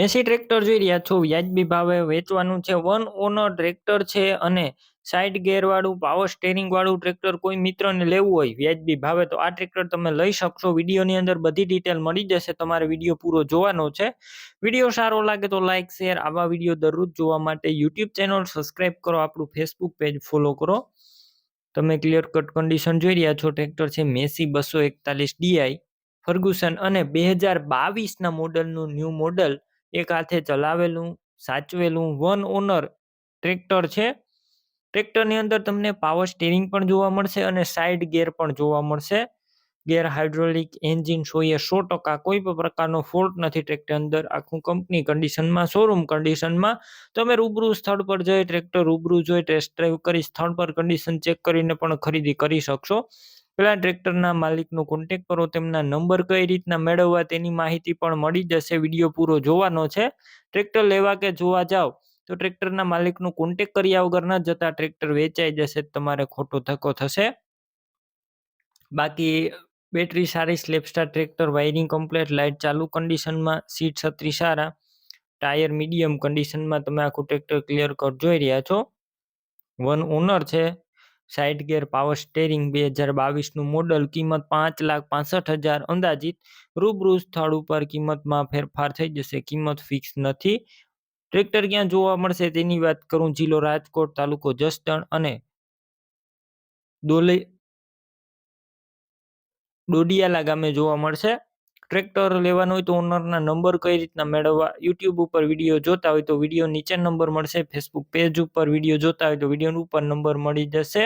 Massey tractor જોઈ રહ્યા છો. વ્યાજબી ભાવે વેચવાનું છે. વન ઓનર ટ્રેક્ટર છે અને સાઇડ ગેરવાળું પાવર સ્ટેરિંગ વાળું ટ્રેક્ટર કોઈ મિત્રને લેવું હોય વ્યાજબી ભાવે તો આ ટ્રેક્ટર તમે લઈ શકશો. વિડીયોની અંદર બધી ડિટેલ મળી જશે. તમારે વીડિયો પૂરો જોવાનો છે. વીડિયો સારો લાગે તો લાઇક શેર આવા વીડિયો દરરોજ જોવા માટે યુટ્યુબ ચેનલ સબસ્ક્રાઇબ કરો. આપણું ફેસબુક પેજ ફોલો કરો. તમે ક્લિયર કટ કન્ડિશન જોઈ રહ્યા છો. ટ્રેક્ટર છે મેસી બસો એકતાલીસ ડીઆઈ ફર્ગ્યુસન અને બે હજાર બાવીસના મોડલનું ન્યૂ મોડલ એક હાથે ચલાવેલું, સાચવેલું, વન ઓનર ટ્રેક્ટર છે. ટ્રેક્ટરની અંદર તમને પાવર સ્ટીરિંગ પણ જોવા મળશે અને સાઇડ ગેર પણ જોવા મળશે. ગેર હાઇડ્રોલિક એન્જિન સોએ સો ટકા કોઈ પણ પ્રકારનો ફોલ્ટ નથી ટ્રેક્ટર અંદર. આખું કંપની કન્ડિશનમાં શોરૂમ કન્ડિશનમાં તમે રૂબરૂ સ્થળ પર જઈ ટ્રેક્ટર રૂબરૂ જોઈ ટેસ્ટ ડ્રાઈવ કરી સ્થળ પર કન્ડિશન ચેક કરીને પણ ખરીદી કરી શકશો. પેલા ટ્રેક્ટરના માલિકનો કોન્ટેક કરો, તેમના નંબર કઈ રીતના મેળવવા તેની માહિતી પણ મળી જશે, વીડિયો પૂરો જોવાનો છે. ટ્રેક્ટર લેવા કે જોવા જાઓ, તો ટ્રેક્ટરના માલિકનો કોન્ટેક કર્યા વગર ન જતા ટ્રેક્ટર વેચાઈ જશે, તમારે ખોટો ધક્કો થશે. બાકી બેટરી સારી સ્લેપસ્ટાર ટ્રેક્ટર વાયરિંગ કમ્પ્લેટ લાઇટ ચાલુ કન્ડિશનમાં સીટ છત્રી સારા ટાયર મીડિયમ કન્ડિશનમાં તમે આખું ટ્રેક્ટર ક્લિયર કટ જોઈ રહ્યા છો. વન ઓનર છે સાઇડ ગેર પાવર સ્ટેરિંગ બે હજાર બાવીસનું મોડલ કિંમત પાંચ લાખ પાસઠ હજાર અંદાજિત. રૂબરૂ સ્થળ ઉપર કિંમતમાં ફેરફાર થઈ જશે. કિંમત ફિક્સ નથી. ટ્રેક્ટર ક્યાં જોવા મળશે તેની વાત કરું. જિલ્લો રાજકોટ, તાલુકો જસદણ અને ડોલે ડોડિયાલા ગામે જોવા મળશે. ટ્રેક્ટર લેવાનું હોય તો ઓનરના નંબર કઈ રીતના મેળવવા યુટ્યુબ ઉપર વીડિયો જોતા હોય તો વીડિયો નીચે નંબર મળશે ફેસબુક પેજ ઉપર વીડિયો જોતા હોય તો વીડિયો ઉપર નંબર મળી જશે.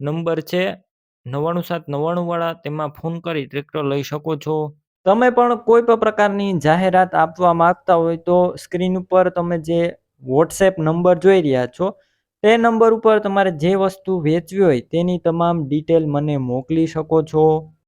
નંબર છે નવ્વાણું સાત નવ્વાણું વાળા, તેમાં ફોન કરી ટ્રેક્ટર લઈ શકો છો. તમે પણ કોઈ પણ પ્રકારની જાહેરાત આપવા માંગતા હોય તો સ્ક્રીન ઉપર તમે જે વોટ્સએપ નંબર જોઈ રહ્યા છો, તે નંબર ઉપર તમારે જે વસ્તુ વેચવી હોય તેની તમામ ડિટેલ મને મોકલી શકો છો.